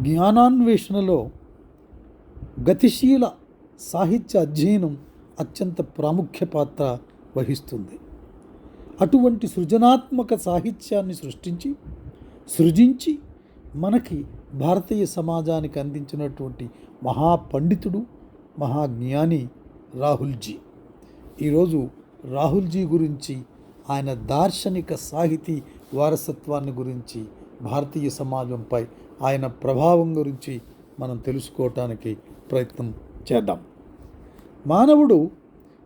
జ్ఞానాన్వేషణలో గతిశీల సాహిత్య అధ్యయనం అత్యంత ప్రాముఖ్య పాత్ర వహిస్తుంది. అటువంటి సృజనాత్మక సాహిత్యాన్ని సృష్టించి సృజించి మనకి భారతీయ సమాజానికి అందించినటువంటి మహాపండితుడు మహాజ్ఞాని రాహుల్జీ. ఈరోజు రాహుల్జీ గురించి ఆయన దార్శనిక సాహితీ వారసత్వాన్ని గురించి భారతీయ సమాజంపై ఆయన ప్రభావం గురించి మనం తెలుసుకోవటానికి ప్రయత్నం చేద్దాం. మానవుడు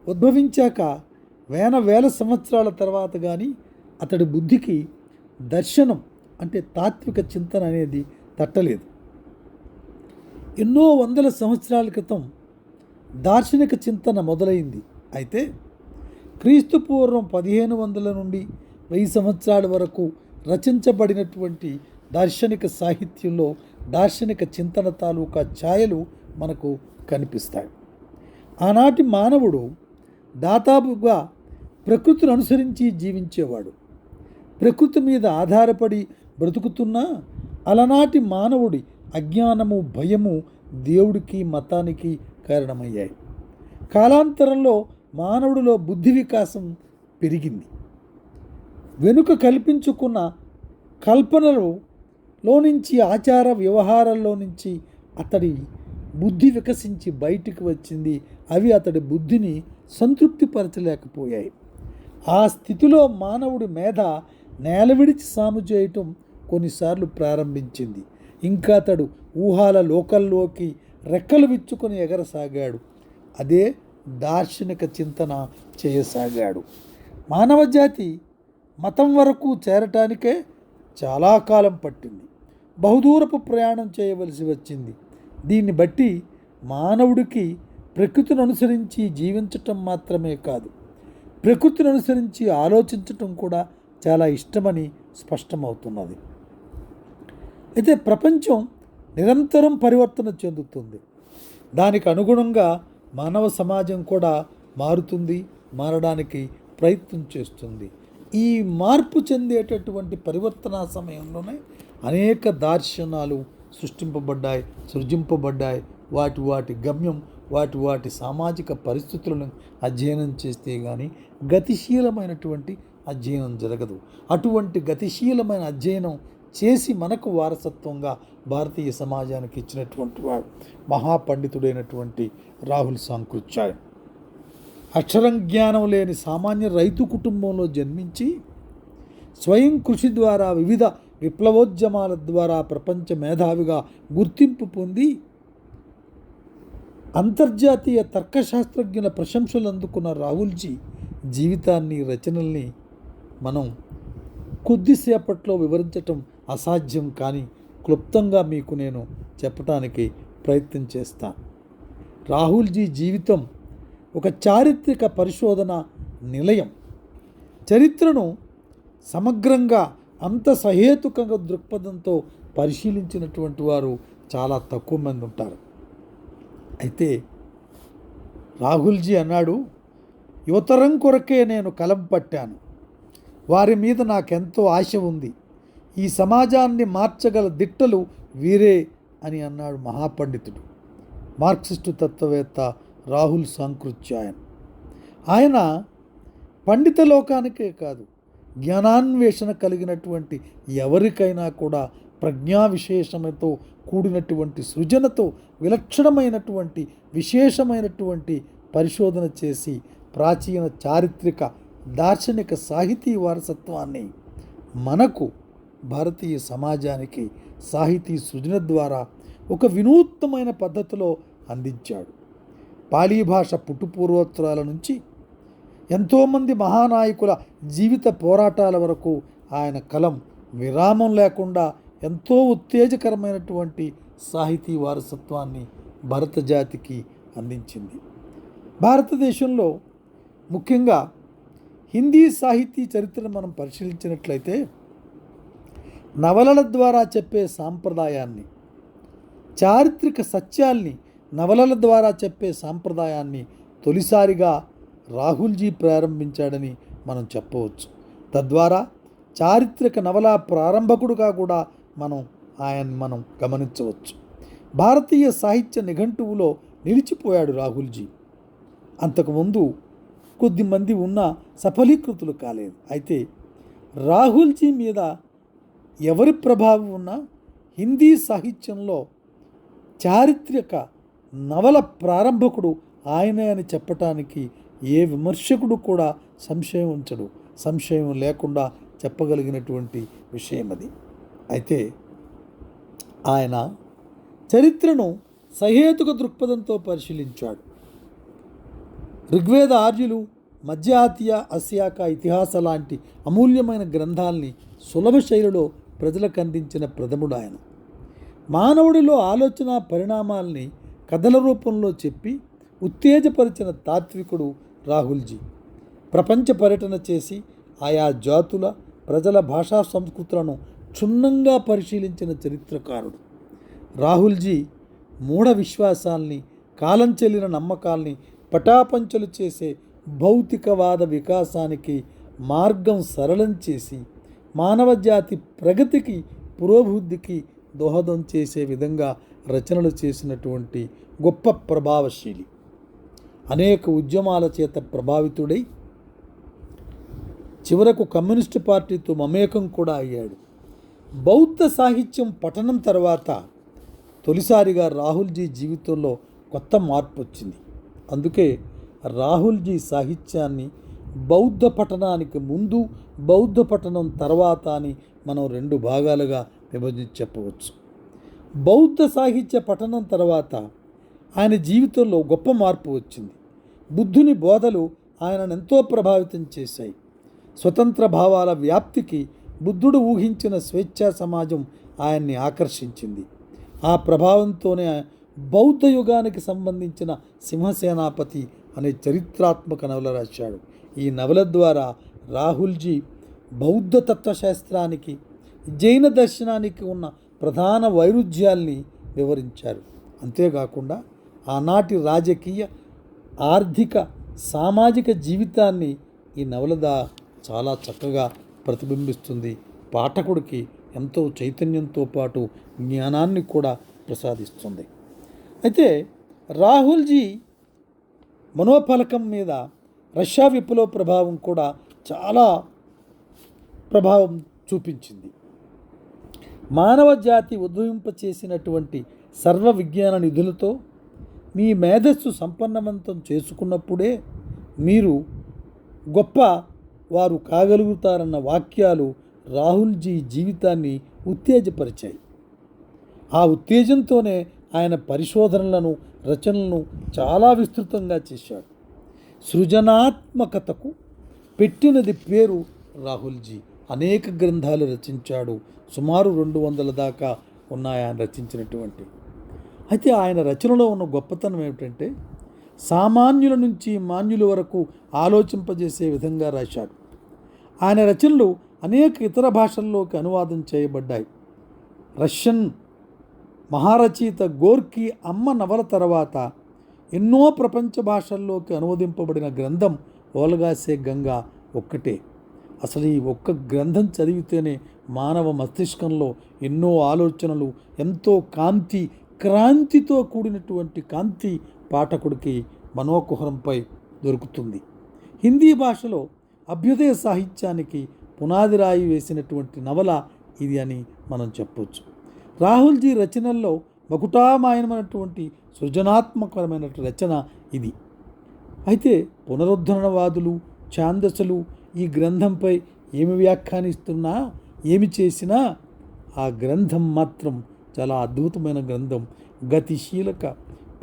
ఉద్భవించాక వేల వేల సంవత్సరాల తర్వాత కానీ అతడి బుద్ధికి దర్శనం అంటే తాత్విక చింతన అనేది తట్టలేదు. ఎన్నో వందల సంవత్సరాల క్రితం దార్శనిక చింతన మొదలైంది. అయితే క్రీస్తు పూర్వం పదిహేను వందల నుండి వెయ్యి సంవత్సరాల వరకు రచించబడినటువంటి దార్శనిక సాహిత్యంలో దార్శనిక చింతన తాలూకా ఛాయలు మనకు కనిపిస్తాయి. ఆనాటి మానవుడు దాదాపుగా ప్రకృతిని అనుసరించి జీవించేవాడు. ప్రకృతి మీద ఆధారపడి బ్రతుకుతున్నా అలనాటి మానవుడి అజ్ఞానము భయము దేవుడికి మతానికి కారణమయ్యాయి. కాలాంతరంలో మానవుడిలో బుద్ధి వికాసం పెరిగింది. వెనుక కల్పించుకున్న కల్పనలు లో నుంచి ఆచార వ్యవహారాల్లో నుంచి అతడి బుద్ధి వికసించి బయటికి వచ్చింది. అవి అతడి బుద్ధిని సంతృప్తిపరచలేకపోయాయి. ఆ స్థితిలో మానవుడి మేధ నేల విడిచి సాము చేయటం కొన్నిసార్లు ప్రారంభించింది. ఇంకా అతడు ఊహాల లోకల్లోకి రెక్కలు విచ్చుకొని ఎగరసాగాడు. అదే దార్శనిక చింతన చేయసాగాడు. మానవ జాతి మతం వరకు చేరటానికే చాలా కాలం పట్టింది. బహుదూరపు ప్రయాణం చేయవలసి వచ్చింది. దీన్ని బట్టి మానవుడికి ప్రకృతిని అనుసరించి జీవించటం మాత్రమే కాదు ప్రకృతిని అనుసరించి ఆలోచించటం కూడా చాలా ఇష్టమని స్పష్టమవుతున్నది. అయితే ప్రపంచం నిరంతరం పరివర్తన చెందుతుంది. దానికి అనుగుణంగా మానవ సమాజం కూడా మారుతుంది మారడానికి ప్రయత్నం చేస్తుంది. ఈ మార్పు చెందేటటువంటి పరివర్తన సమయంలోనే అనేక దార్శనాలు సృష్టింపబడ్డాయి సృజింపబడ్డాయి. వాటి వాటి గమ్యం వాటి వాటి సామాజిక పరిస్థితులను అధ్యయనం చేస్తే కానీ గతిశీలమైనటువంటి అధ్యయనం జరగదు. అటువంటి గతిశీలమైన అధ్యయనం చేసి మనకు వారసత్వంగా భారతీయ సమాజానికి ఇచ్చినటువంటి వాడు మహాపండితుడైనటువంటి రాహుల్ సాంకృత్యాయ. అక్షరం జ్ఞానం లేని సామాన్య రైతు కుటుంబంలో జన్మించి స్వయం కృషి ద్వారా వివిధ విప్లవోద్యమాల ద్వారా ప్రపంచ మేధావిగా గుర్తింపు పొంది అంతర్జాతీయ తర్కశాస్త్రజ్ఞుల ప్రశంసలు అందుకున్న రాహుల్జీ జీవితాన్ని రచనల్ని మనం కొద్దిసేపట్లో వివరించటం అసాధ్యం కానీ క్లుప్తంగా మీకు నేను చెప్పటానికి ప్రయత్నం చేస్తాను రాహుల్జీ జీవితం ఒక చారిత్రక పరిశోధన నిలయం. చరిత్రను సమగ్రంగా అంత సహేతుకంగా దృక్పథంతో పరిశీలించినటువంటి వారు చాలా తక్కువ మంది ఉంటారు. అయితే రాహుల్జీ అన్నాడు యువతరం కొరకే నేను కలం పట్టాను. వారి మీద నాకెంతో ఆశ ఉంది. ఈ సమాజాన్ని మార్చగల దిట్టలు వీరే అని అన్నాడు మహాపండితుడు మార్క్సిస్టు తత్వవేత్త రాహుల్ సాంకృత్యాయన్. ఆయన పండిత లోకానికే కాదు జ్ఞానాన్వేషణ కలిగినటువంటి ఎవరికైనా కూడా ప్రజ్ఞా విశేషమతో కూడినటువంటి సృజనతో విలక్షణమైనటువంటి విశేషమైనటువంటి పరిశోధన చేసి ప్రాచీన చారిత్రక దార్శనిక సాహితీ వారసత్వాన్ని మనకు భారతీయ సమాజానికి సాహితీ సృజన ద్వారా ఒక వినూత్నమైన పద్ధతిలో అందించాడు. పాళీ భాష పుట్టుపూర్వోత్తరాల నుంచి ఎంతోమంది మహానాయకుల జీవిత పోరాటాల వరకు ఆయన కలం విరామం లేకుండా ఎంతో ఉత్తేజకరమైనటువంటి సాహితీ వారసత్వాన్ని భరత జాతికి అందించింది. భారతదేశంలో ముఖ్యంగా హిందీ సాహితీ చరిత్రను మనం పరిశీలించినట్లయితే నవలల ద్వారా చెప్పే సాంప్రదాయాన్ని చారిత్రక సత్యాల్ని నవలల ద్వారా చెప్పే సాంప్రదాయాన్ని తొలిసారిగా రాహుల్జీ ప్రారంభించాడని మనం చెప్పవచ్చు. తద్వారా చారిత్రక నవల ప్రారంభకుడుగా కూడా మనం ఆయన మనం గమనించవచ్చు. భారతీయ సాహిత్య నిఘంటువులో నిలిచిపోయాడు రాహుల్జీ. అంతకుముందు కొద్దిమంది ఉన్న సఫలీకృతులు కాలేదు. అయితే రాహుల్జీ మీద ఎవరి ప్రభావం ఉన్నా హిందీ సాహిత్యంలో చారిత్రక నవల ప్రారంభకుడు ఆయనే అని చెప్పటానికి ఏ విమర్శకుడు కూడా సంశయం ఉంచడు. సంశయం లేకుండా చెప్పగలిగినటువంటి విషయం అది. అయితే ఆయన చరిత్రను సహేతుక దృక్పథంతో పరిశీలించాడు. ఋగ్వేద ఆర్యులు మధ్య ఆసియా అసియాక ఇతిహాస లాంటి అమూల్యమైన గ్రంథాల్ని సులభ శైలిలో ప్రజలకు అందించిన ప్రథముడు ఆయన. మానవుడిలో ఆలోచన పరిణామాల్ని కథల రూపంలో చెప్పి ఉత్తేజపరిచిన తాత్వికుడు రాహుల్జీ. ప్రపంచ పర్యటన చేసి ఆయా జాతుల ప్రజల భాషా సంస్కృతులను క్షుణ్ణంగా పరిశీలించిన చరిత్రకారుడు. రాహుల్జీ మూఢ విశ్వాసాల్ని కాలం చెల్లిన నమ్మకాల్ని పటాపంచలు చేసే భౌతికవాద వికాసానికి మార్గం సరళం చేసి మానవ జాతి ప్రగతికి పురోభివృద్ధికి దోహదం చేసే విధంగా రచనలు చేసినటువంటి గొప్ప ప్రభావశీలి. అనేక ఉద్యమాల చేత ప్రభావితుడై చివరకు కమ్యూనిస్టు పార్టీతో మమేకం కూడా అయ్యాడు. బౌద్ధ సాహిత్యం పఠనం తర్వాత తొలిసారిగా రాహుల్జీ జీవితంలో కొత్త మార్పు వచ్చింది. అందుకే రాహుల్జీ సాహిత్యాన్ని బౌద్ధ పఠనానికి ముందు బౌద్ధ పఠనం తర్వాత అని మనం రెండు భాగాలుగా విభజించి చెప్పవచ్చు బౌద్ధ సాహిత్య పఠనం తర్వాత ఆయన జీవితంలో గొప్ప మార్పు వచ్చింది. బుద్ధుని బోధలు ఆయనను ఎంతో ప్రభావితం చేశాయి. స్వతంత్ర భావాల వ్యాప్తికి బుద్ధుడు ఊహించిన స్వేచ్ఛా సమాజం ఆయన్ని ఆకర్షించింది. ఆ ప్రభావంతోనే బౌద్ధ యుగానికి సంబంధించిన సింహసేనాపతి అనే చరిత్రాత్మక నవల రాశాడు. ఈ నవల ద్వారా రాహుల్జీ బౌద్ధ తత్వశాస్త్రానికి జైన దర్శనానికి ఉన్న ప్రధాన వైరుధ్యాల్ని వివరించారు. అంతేకాకుండా ఆనాటి రాజకీయ ఆర్థిక సామాజిక జీవితాన్ని ఈ నవలద చాలా చక్కగా ప్రతిబింబిస్తుంది. పాఠకుడికి ఎంతో చైతన్యంతో పాటు జ్ఞానాన్ని కూడా ప్రసాదిస్తుంది. అయితే రాహుల్జీ మనోఫలకం మీద రష్యా విప్లవ ప్రభావం కూడా చాలా ప్రభావం చూపించింది. మానవ జాతి ఉద్భవింపచేసినటువంటి సర్వ విజ్ఞాన నిధులతో మీ మేధస్సు సంపన్నవంతం చేసుకున్నప్పుడే మీరు గొప్ప వారు కాగలుగుతారన్న వాక్యాలు రాహుల్జీ జీవితాన్ని ఉత్తేజపరిచాయి. ఆ ఉత్తేజంతోనే ఆయన పరిశోధనలను రచనలను చాలా విస్తృతంగా చేశాడు. సృజనాత్మకతకు పెట్టినది పేరు రాహుల్జీ. అనేక గ్రంథాలు రచించాడు. సుమారు రెండు వందల దాకా ఉన్నాయని ఆయన రచించినటువంటి అయితే ఆయన రచనలో ఉన్న గొప్పతనం ఏమిటంటే సామాన్యుల నుంచి మాన్యుల వరకు ఆలోచింపజేసే విధంగా రాశాడు. ఆయన రచనలు అనేక ఇతర భాషల్లోకి అనువాదం చేయబడ్డాయి. రష్యన్ మహారచయిత గోర్కి అమ్మ నవల తర్వాత ఎన్నో ప్రపంచ భాషల్లోకి అనువదింపబడిన గ్రంథం ఓలగాసే గంగా ఒక్కటే. అసలు ఈ ఒక్క గ్రంథం చదివితేనే మానవ మస్తిష్కంలో ఎన్నో ఆలోచనలు ఎంతో కాంతి క్రాంతితో కూడినటువంటి కాంతి పాఠకుడికి మనోకుహరంపై దొరుకుతుంది. హిందీ భాషలో అభ్యుదయ సాహిత్యానికి పునాది రాయి వేసినటువంటి నవల ఇది అని మనం చెప్పవచ్చు రాహుల్జీ రచనల్లో మకుటామాయనమైనటువంటి సృజనాత్మకమైన రచన ఇది. అయితే పునరుద్ధరణవాదులు ఛాందసులు ఈ గ్రంథంపై ఏమి వ్యాఖ్యానిస్తున్నా ఏమి చేసినా ఆ గ్రంథం మాత్రం చాలా అద్భుతమైన గ్రంథం. గతిశీలక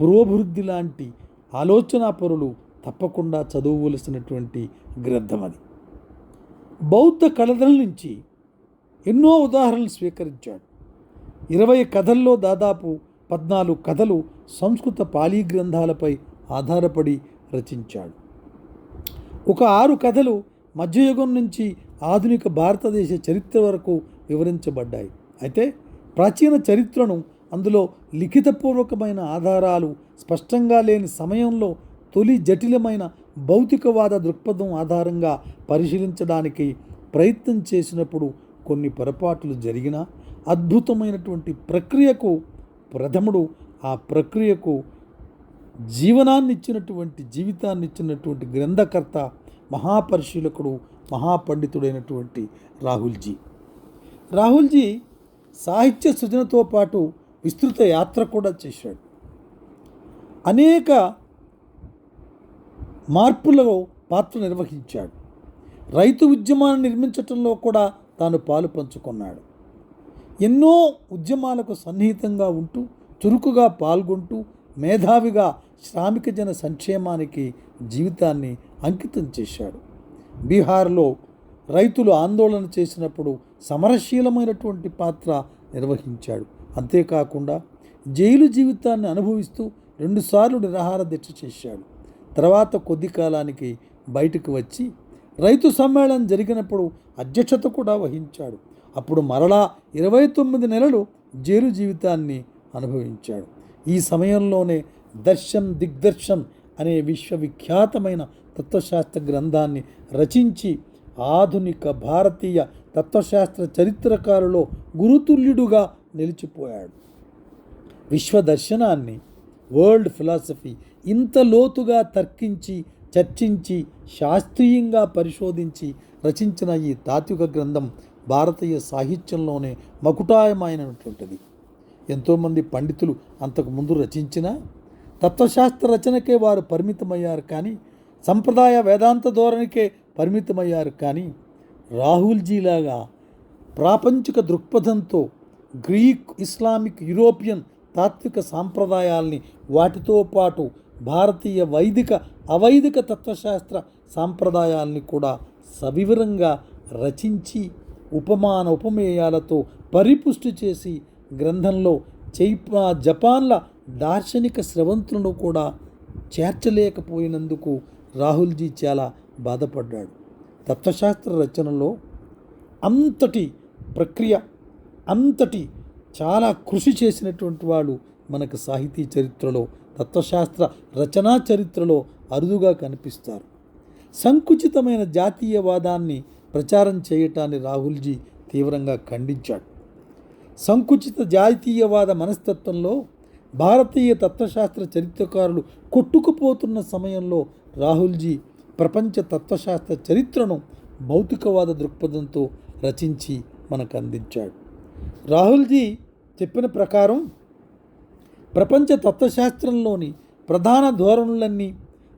పురోభివృద్ధి లాంటి ఆలోచనాపరులు తప్పకుండా చదవవలసినటువంటి గ్రంథం అది. బౌద్ధ కళల నుంచి ఎన్నో ఉదాహరణలు స్వీకరించాడు. ఇరవై కథల్లో దాదాపు పద్నాలుగు కథలు సంస్కృత పాళీ గ్రంథాలపై ఆధారపడి రచించాడు. ఒక ఆరు కథలు మధ్యయుగం నుంచి ఆధునిక భారతదేశ చరిత్ర వరకు వివరించబడ్డాయి. అయితే ప్రాచీన చరిత్రను అందులో లిఖితపూర్వకమైన ఆధారాలు స్పష్టంగా లేని సమయంలో తొలి జటిలమైన భౌతికవాద దృక్పథం ఆధారంగా పరిశీలించడానికి ప్రయత్నం చేసినప్పుడు కొన్ని పొరపాట్లు జరిగినా అద్భుతమైనటువంటి ప్రక్రియకు ప్రథముడు ఆ ప్రక్రియకు జీవనాన్ని ఇచ్చినటువంటి జీవితాన్ని ఇచ్చినటువంటి గ్రంథకర్త మహాపరిశీలకుడు మహాపండితుడైనటువంటి రాహుల్జీ. రాహుల్జీ సాహిత్య సృజనతో పాటు విస్తృత యాత్ర కూడా చేశాడు. అనేక మార్పులలో పాత్ర నిర్వహించాడు. రైతు ఉద్యమాన్ని నిర్మించటంలో కూడా తాను పాలు పంచుకున్నాడు. ఎన్నో ఉద్యమాలకు సన్నిహితంగా ఉంటూ చురుకుగా పాల్గొంటూ మేధావిగా శ్రామిక జన సంక్షేమానికి జీవితాన్ని అంకితం చేశాడు. బీహార్లో రైతులు ఆందోళన చేసినప్పుడు సమరశీలమైనటువంటి పాత్ర నిర్వహించాడు. అంతేకాకుండా జైలు జీవితాన్ని అనుభవిస్తూ రెండుసార్లు నిరాహార దీక్ష చేశాడు. తర్వాత కొద్ది కాలానికి బయటకు వచ్చి రైతు సమ్మేళనం జరిగినప్పుడు అధ్యక్షత కూడా వహించాడు. అప్పుడు మరలా ఇరవై తొమ్మిది నెలలు జైలు జీవితాన్ని అనుభవించాడు. ఈ సమయంలోనే దర్శన్ దిగ్దర్శన్ అనే విశ్వవిఖ్యాతమైన తత్వశాస్త్ర గ్రంథాన్ని రచించి ఆధునిక భారతీయ తత్వశాస్త్ర చరిత్రకారులో గురుతుల్యుడుగా నిలిచిపోయాడు. విశ్వదర్శనాన్ని వరల్డ్ ఫిలాసఫీ ఇంత లోతుగా తర్కించి చర్చించి శాస్త్రీయంగా పరిశోధించి రచించిన ఈ తాత్విక గ్రంథం భారతీయ సాహిత్యంలోనే మకుటాయమైనటువంటిది. ఎంతోమంది పండితులు అంతకు ముందు రచించిన తత్వశాస్త్ర రచనకే వారు పరిమితమయ్యారు కానీ సంప్రదాయ వేదాంత ధోరణికే పరిమితమయ్యారు కానీ రాహుల్జీలాగా ప్రాపంచిక దృక్పథంతో గ్రీక్ ఇస్లామిక్ యూరోపియన్ తాత్విక సాంప్రదాయాల్ని వాటితో పాటు భారతీయ వైదిక అవైదిక తత్వశాస్త్ర సాంప్రదాయాల్ని కూడా సవివరంగా రచించి ఉపమాన ఉపమేయాలతో పరిపుష్టి చేసి గ్రంథంలో చైపా జపాన్ల దార్శనిక స్రవంతులను కూడా చేర్చలేకపోయినందుకు రాహుల్జీ చాలా బాధపడ్డాడు. తత్వశాస్త్ర రచనలో అంతటి ప్రక్రియ అంతటి చాలా కృషి చేసినటువంటి వాళ్ళు మనకు సాహితీ చరిత్రలో తత్వశాస్త్ర రచనా చరిత్రలో అరుదుగా కనిపిస్తారు. సంకుచితమైన జాతీయవాదాన్ని ప్రచారం చేయటాన్ని రాహుల్జీ తీవ్రంగా ఖండించాడు. సంకుచిత జాతీయవాద మనస్తత్వంలో భారతీయ తత్వశాస్త్ర చరిత్రకారులు కొట్టుకుపోతున్న సమయంలో రాహుల్జీ ప్రపంచ తత్వశాస్త్ర చరిత్రను భౌతికవాద దృక్పథంతో రచించి మనకు అందించాడు. రాహుల్జీ చెప్పిన ప్రకారం ప్రపంచ తత్వశాస్త్రంలోని ప్రధాన ధోరణులన్నీ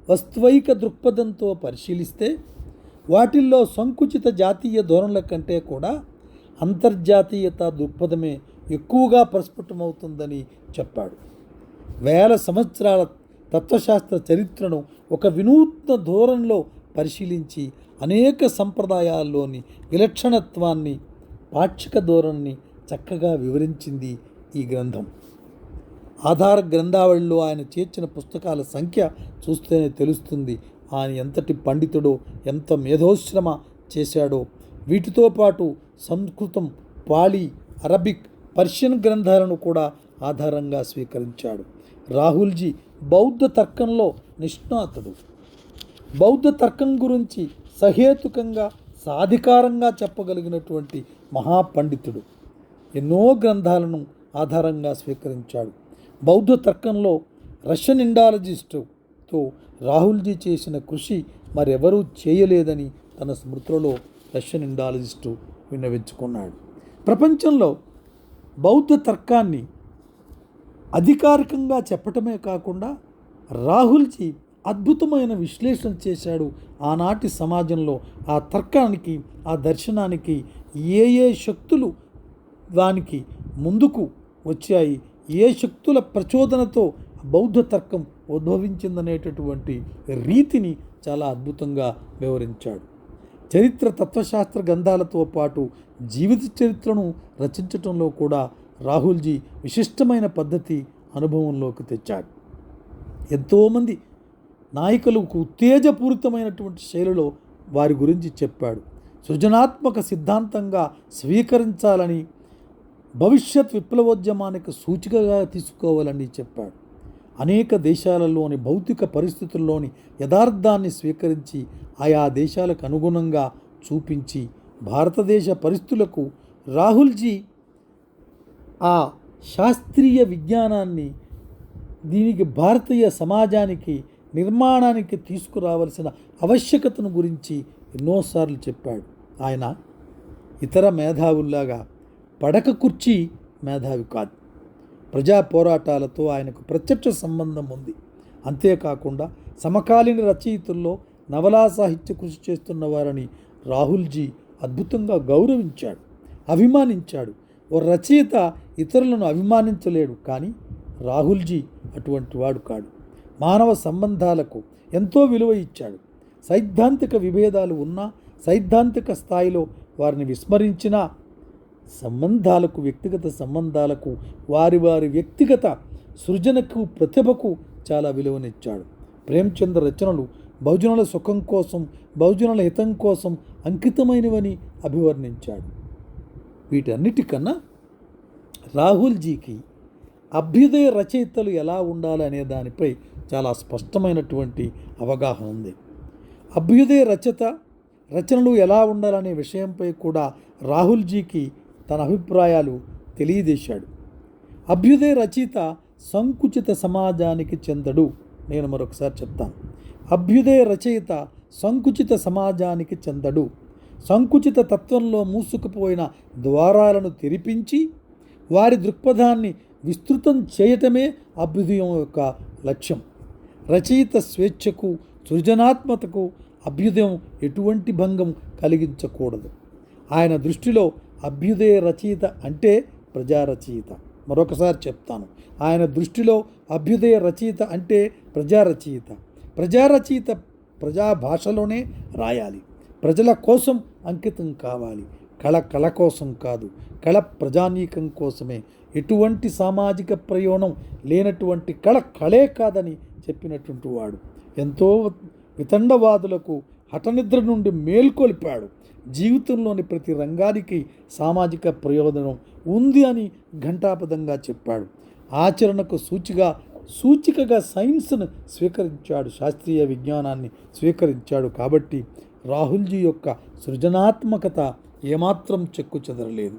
వస్తువైక దృక్పథంతో పరిశీలిస్తే వాటిల్లో సంకుచిత జాతీయ ధోరణుల కంటే కూడా అంతర్జాతీయత దృక్పథమే ఎక్కువగా ప్రస్ఫుటమవుతుందని చెప్పాడు. వేల సంవత్సరాల తత్వశాస్త్ర చరిత్రను ఒక వినూత్న ధోరణిలో పరిశీలించి అనేక సంప్రదాయాల్లోని విలక్షణత్వాన్ని పాక్షిక ధోరణిని చక్కగా వివరించింది ఈ గ్రంథం. ఆధార గ్రంథావళిలో ఆయన చేర్చిన పుస్తకాల సంఖ్య చూస్తేనే తెలుస్తుంది. ఆయన ఎంతటి పండితుడో ఎంత మేధోశ్రమ చేశాడో. వీటితో పాటు సంస్కృతం పాళీ అరబిక్ పర్షియన్ గ్రంథాలను కూడా ఆధారంగా స్వీకరించాడు. రాహుల్జీ బౌద్ధ తర్కంలో నిష్ణాతుడు. బౌద్ధ తర్కం గురించి సహేతుకంగా సాధికారంగా చెప్పగలిగినటువంటి మహాపండితుడు. ఎన్నో గ్రంథాలను ఆధారంగా స్వీకరించాడు. బౌద్ధ తర్కంలో రష్యన్ ఇండాలజిస్టుతో రాహుల్జీ చేసిన కృషి మరెవరూ చేయలేదని తన స్మృతులలో రష్యన్ ఇండాలజిస్టు విన్నవించుకున్నాడు. ప్రపంచంలో బౌద్ధ తర్కాన్ని అధికారికంగా చెప్పటమే కాకుండా రాహుల్జీ అద్భుతమైన విశ్లేషణ చేశాడు ఆనాటి సమాజంలో. ఆ తర్కానికి ఆ దర్శనానికి ఏ ఏ శక్తులు దానికి ముందుకు వచ్చాయి ఏ శక్తుల ప్రచోదనతో బౌద్ధ తర్కం ఉద్భవించిందనేటటువంటి రీతిని చాలా అద్భుతంగా వివరించాడు. చరిత్ర తత్వశాస్త్ర గ్రంథాలతో పాటు జీవిత చరిత్రను రచించటంలో కూడా రాహుల్జీ విశిష్టమైన పద్ధతి అనుభవంలోకి తెచ్చాడు. ఎంతోమంది నాయకులకు ఉత్తేజపూరితమైనటువంటి శైలిలో వారి గురించి చెప్పాడు. సృజనాత్మక సిద్ధాంతంగా స్వీకరించాలని భవిష్యత్ విప్లవోద్యమానికి సూచికగా తీసుకోవాలని చెప్పాడు. అనేక దేశాలలోని భౌతిక పరిస్థితుల్లోని యథార్థాన్ని స్వీకరించి ఆయా దేశాలకు అనుగుణంగా చూపించి భారతదేశ పరిస్థితులకు రాహుల్జీ ఆ శాస్త్రీయ విజ్ఞానాన్ని దీనికి భారతీయ సమాజానికి నిర్మాణానికి తీసుకురావలసిన ఆవశ్యకతను గురించి ఎన్నోసార్లు చెప్పాడు. ఆయన ఇతర మేధావుల్లాగా పడక కుర్చీ మేధావి కాదు. ప్రజా పోరాటాలతో ఆయనకు ప్రత్యక్ష సంబంధం ఉంది. అంతేకాకుండా సమకాలీన రచయితుల్లో నవలా సాహిత్య కృషి చేస్తున్న వారని రాహుల్జీ అద్భుతంగా గౌరవించాడు అభిమానించాడు. ఓ రచయిత ఇతరులను అభిమానించలేడు కానీ రాహుల్జీ అటువంటి వాడు కాడు. మానవ సంబంధాలకు ఎంతో విలువ ఇచ్చాడు. సైద్ధాంతిక విభేదాలు ఉన్నా సైద్ధాంతిక స్థాయిలో వారిని విస్మరించినా సంబంధాలకు వ్యక్తిగత సంబంధాలకు వారి వారి వ్యక్తిగత సృజనకు ప్రతిభకు చాలా విలువనిచ్చాడు. ప్రేమచంద్ర రచనలు బహుజనుల సుఖం కోసం బహుజనుల హితం కోసం అంకితమైనవని అభివర్ణించాడు. వీటన్నిటికన్నా రాహుల్జీకి అభ్యుదయ రచయితలు ఎలా ఉండాలనే దానిపై చాలా స్పష్టమైనటువంటి అవగాహన ఉంది. అభ్యుదయ రచయిత రచనలు ఎలా ఉండాలనే విషయంపై కూడా రాహుల్జీకి తన అభిప్రాయాలు తెలియజేశాడు. అభ్యుదయ రచయిత సంకుచిత సమాజానికి చెందడు. నేను మరొకసారి చెప్తాను. అభ్యుదయ రచయిత సంకుచిత సమాజానికి చెందడు. సంకుచిత తత్వంలో మూసుకుపోయిన ద్వారాలను తెరిపించి వారి దృక్పథాన్ని విస్తృతం చేయటమే అభ్యుదయం యొక్క లక్ష్యం. రచయిత స్వేచ్ఛకు సృజనాత్మతకు అభ్యుదయం ఎటువంటి భంగం కలిగించకూడదు. ఆయన దృష్టిలో అభ్యుదయ రచయిత అంటే ప్రజా రచయిత మరొకసారి చెప్తాను. ఆయన దృష్టిలో అభ్యుదయ రచయిత అంటే ప్రజా రచయిత ప్రజా రచయిత ప్రజా భాషలోనే రాయాలి. ప్రజల కోసం అంకితం కావాలి. కళ కళ కోసం కాదు కళ ప్రజానీకం కోసమే. ఎటువంటి సామాజిక ప్రయోణం లేనటువంటి కళ కళే కాదని చెప్పినటువంటి వాడు ఎంతో వితండవాదులకు హఠనిద్ర నుండి మేల్కొల్పాడు జీవితంలోని ప్రతి రంగానికి సామాజిక ప్రయోజనం ఉంది అని ఘంటాపదంగా చెప్పాడు. ఆచరణకు సూచిగా సూచికగా సైన్స్ను స్వీకరించాడు శాస్త్రీయ విజ్ఞానాన్ని స్వీకరించాడు కాబట్టి రాహుల్జీ యొక్క సృజనాత్మకత ఏమాత్రం చెక్కు చెదరలేదు.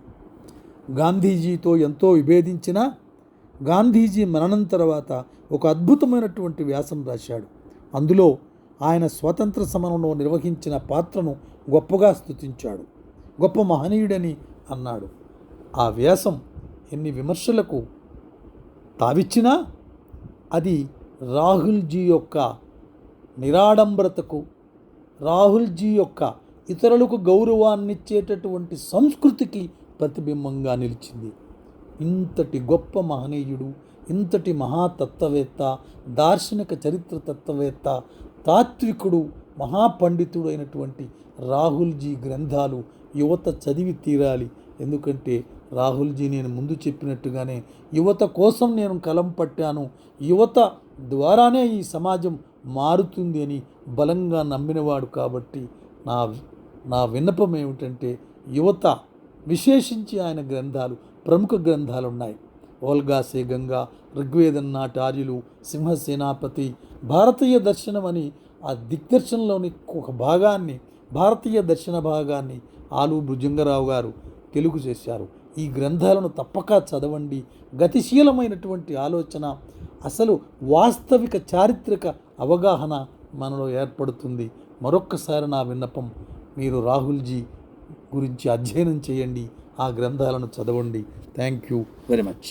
గాంధీజీతో ఎంతో విభేదించినా గాంధీజీ మరణం తర్వాత ఒక అద్భుతమైనటువంటి వ్యాసం రాశాడు. అందులో ఆయన స్వాతంత్ర సమరంలో నిర్వహించిన పాత్రను గొప్పగా స్తుతించాడు. గొప్ప మహనీయుడని అన్నాడు. ఆ వ్యాసం ఎన్ని విమర్శలకు తావిచ్చినా అది రాహుల్జీ యొక్క నిరాడంబరతకు రాహుల్జీ యొక్క ఇతరులకు గౌరవాన్నిచ్చేటటువంటి సంస్కృతికి ప్రతిబింబంగా నిలిచింది. ఇంతటి గొప్ప మహనీయుడు ఇంతటి మహాతత్వవేత్త దార్శనిక చరిత్ర తత్వవేత్త తాత్వికుడు మహాపండితుడు అయినటువంటి రాహుల్జీ గ్రంథాలు యువత చదివి తీరాలి. ఎందుకంటే రాహుల్జీ నేను ముందు చెప్పినట్టుగానే యువత కోసం నేను కలం పట్టాను. యువత ద్వారానే ఈ సమాజం మారుతుంది అని బలంగా నమ్మినవాడు కాబట్టి నా నా విన్నపం ఏమిటంటే యువత విశేషించి ఆయన గ్రంథాలు ప్రముఖ గ్రంథాలు ఉన్నాయి ఓల్గాసే గంగా ఋగ్వేదం నాటి ఆర్యులు సింహసేనాపతి భారతీయ దర్శనం అని ఆ దిగ్దర్శనంలోని ఒక భాగాన్ని భారతీయ దర్శన భాగాన్ని ఆలు భుజంగరావు గారు తెలుగు చేశారు. ఈ గ్రంథాలను తప్పక చదవండి. గతిశీలమైనటువంటి ఆలోచన అసలు వాస్తవిక చారిత్రక అవగాహన మనలో ఏర్పడుతుంది. మరొక్కసారి నా విన్నపం మీరు రాహుల్జీ గురించి అధ్యయనం చేయండి. ఆ గ్రంథాలను చదవండి. Thank you very much